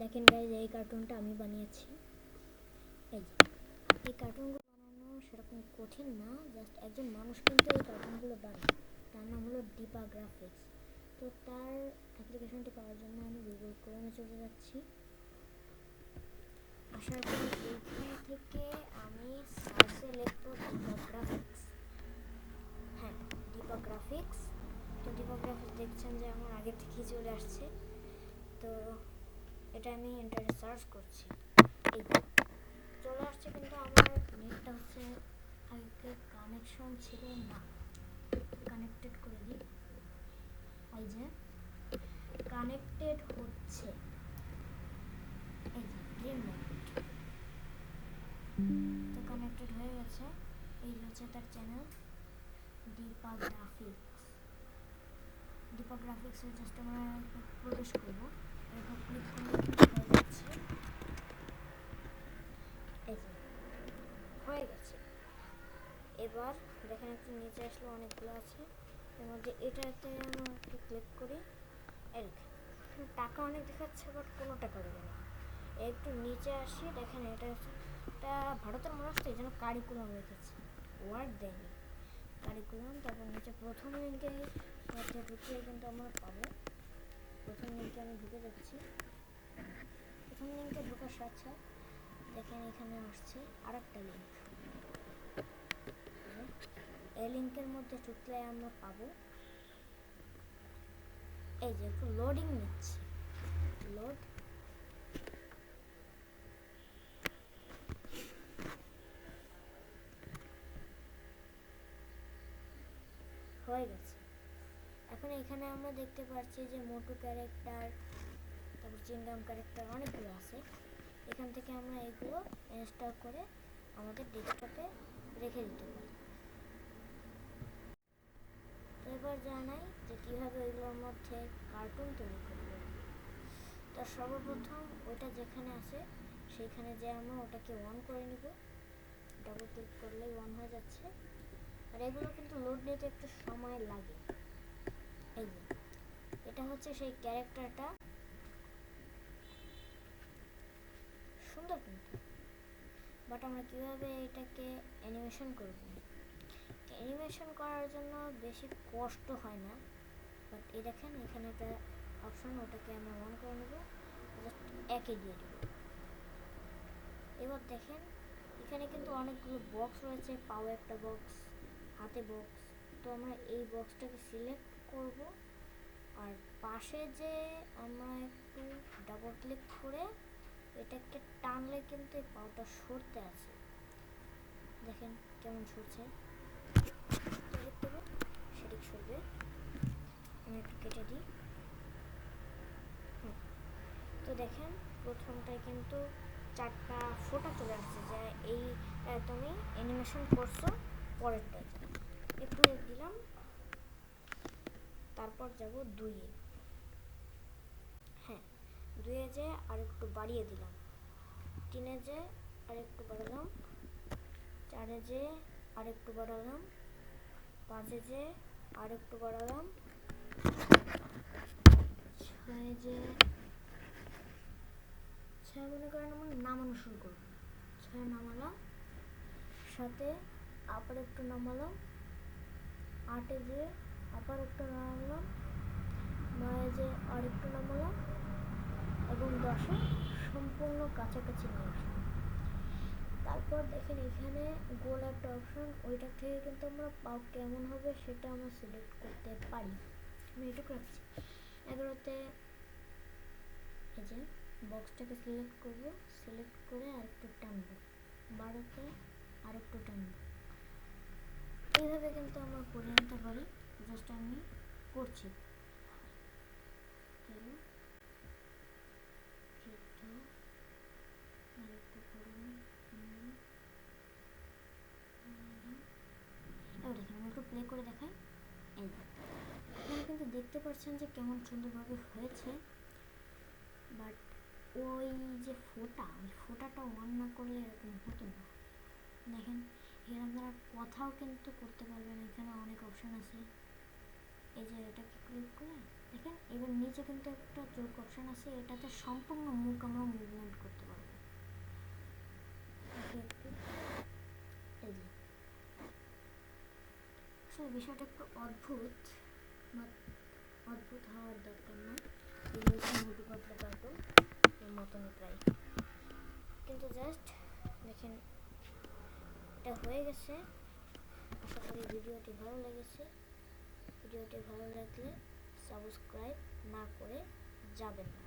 দেখেন গাইজ এই কার্টুনটা আমি বানিয়েছি। এই এই কার্টুনগুলো বানানো সেরকম কঠিন না জাস্ট একজন মানুষ কিন্তু এই কার্টুনগুলো বানায়। তার নাম হলো ডিপা গ্রাফিক্স তো তার অ্যাপ্লিকেশনটি পাওয়ার জন্য আমি গুগল ক্রোমে চলে যাচ্ছি। আসার পর এইখান থেকে আমি সার্চে লিখব ডিপা গ্রাফিক্স হ্যাঁ ডিপা গ্রাফিক্স তো ডিপা গ্রাফিক্স দেখছেন যে আমার আগে থেকেই চলে আসছে। তো এটা আমি ইন্টারনেটে সার্চ করছি। চলে আসছে কিন্তু আমার নেটটা হচ্ছে আগে কানেকশন ছিল না। কানেক্টেড করে দিই। এই যে কানেক্টেড হচ্ছে। তো কানেক্টেড হয়ে গেছে। এই হচ্ছে তার চ্যানেল দীপা গ্রাফিক্স দীপা গ্রাফিক্সে জাস্ট আমরা প্রবেশ করব। হয়ে গেছে এবার দেখেন একটু নিচে আসলে অনেকগুলো আছে এর মধ্যে এটাতে আমরা একটু ক্লিক করি এই টাকা অনেক দেখাচ্ছে বাট কোনো টাকা দেবে না একটু নিচে আসি দেখেন এটা এটা ভারতের এই জন্য কারিকুলাম রেখেছে ওয়ার্ড দেয়নি কারিকুলাম তারপর নিচে প্রথম লিঙ্কে কিন্তু আমরা পাবো প্রথম লিঙ্কে আমি ঢুকে যাচ্ছি। প্রথম লিঙ্কে ঢোকার সাথে দেখেন এখানে আসছে আর একটা লিঙ্ক এই লিঙ্কের মধ্যে ঢুকলে আমরা পাবো এই যে একটু লোডিং নিচ্ছে। লোড হয়ে গেছে। এখন এখানে আমরা দেখতে পাচ্ছি যে মোটু ক্যারেক্টার তারপর চিংগাম ক্যারেক্টার অনেকগুলো আছে। এখান থেকে আমরা এগুলো ইনস্টল করে আমাদের ডেস্কটপে রেখে দিতে পারি। এবার জানাই যে কীভাবে ওইগুলোর মধ্যে কার্টুন তৈরি করব। তো সর্বপ্রথম ওইটা যেখানে আছে, সেইখানে যে আমরা ওটাকে অন করে নিব। ডাবল ক্লিক করলেই অন হয়ে যাচ্ছে। আর এগুলো কিন্তু লোড নিতে একটু সময় লাগে। এটা হচ্ছে সেই ক্যারেক্টারটা। সুন্দর কিন্তু। বাট আমরা কীভাবে এটাকে অ্যানিমেশন করব? অ্যানিমেশন করার জন্য বেশি কষ্ট হয় না। বাট এই দেখেন, এখানে একটা অপশন ওটাকে আমরা অন করে নেব। জাস্ট একে দিয়ে দেব। এবার দেখেন, এখানে কিন্তু অনেকগুলো বক্স রয়েছে, পাও একটা বক্স হাতে বক্স তো আমরা এই বক্সটাকে সিলেক্ট করব। আর পাশে যে আমরা একটু ডাবল ক্লিক করে এটাকে টানলে কিন্তু এই পাওটা সরতে আছে। দেখেন কেমন সরছে। সেদিক সরবে। আমি একটু কেটে দিই। তো দেখেন প্রথমটায় কিন্তু চারটা ফোটা চলে আসছে যে এই তুমি অ্যানিমেশন করছ, পরেরটায়। একটু দিলাম। তারপর যাব দুইয়ে। হ্যাঁ দুইয়ে যে আর একটু বাড়িয়ে দিলাম। তিনে যে আর একটু বাড়ালাম। চারে যে আর একটু বাড়ালাম। পাঁচে যে আর একটু বাড়ালাম। ছয়ে যে ছয় মনে করেন আমার নামানো শুরু করব ছয় নামালাম। সাথে আবার একটু নামালাম। আটে যে আবার একটু নামালাম, নয়ে যে আর একটু নামালাম, এবং দশে সম্পূর্ণ কাছাকাছি নিয়ে আসলাম। তারপর দেখেন এখানে গোল একটা অপশন ওইটার থেকে কিন্তু আমরা পাও কেমন হবে সেটা আমরা সিলেক্ট করতে পারি। আমি এটুকু রাখছি। এগারোতে এই যে বক্সটাকে সিলেক্ট করব সিলেক্ট করে আর একটু টানবো। বারোতে আর একটু টানবো। এইভাবে কিন্তু আমরা করে নিতে পারি জাস্ট আমি করছি। প্লে করে দেখাই। কিন্তু দেখতে পাচ্ছেন যে কেমন সুন্দরভাবে হয়েছে। বাট ওই যে ফোটা, ওই ফোটাটা অন না করলে এরকম হতো না। দেখেন এখানে আপনারা কথাও কিন্তু করতে পারবেন এখানে অনেক অপশন আছে। এই যে এটাকে ক্লিক করে? দেখেন, এবার নিচে কিন্তু একটা চোখ অপশন আছে। এটাতে সম্পূর্ণ মুখ আমরা মুভমেন্ট করতে পারব। এই আসলে বিষয়টা একটু অদ্ভুত অদ্ভুত হওয়ার দরকার না। এর মতনই প্রায় কিন্তু জাস্ট দেখেন এটা হয়ে গেছে। আশা করি ভিডিওটি ভালো লেগেছে। ভিডিওটি ভালো লাগলে সাবস্ক্রাইব না করে যাবেন না।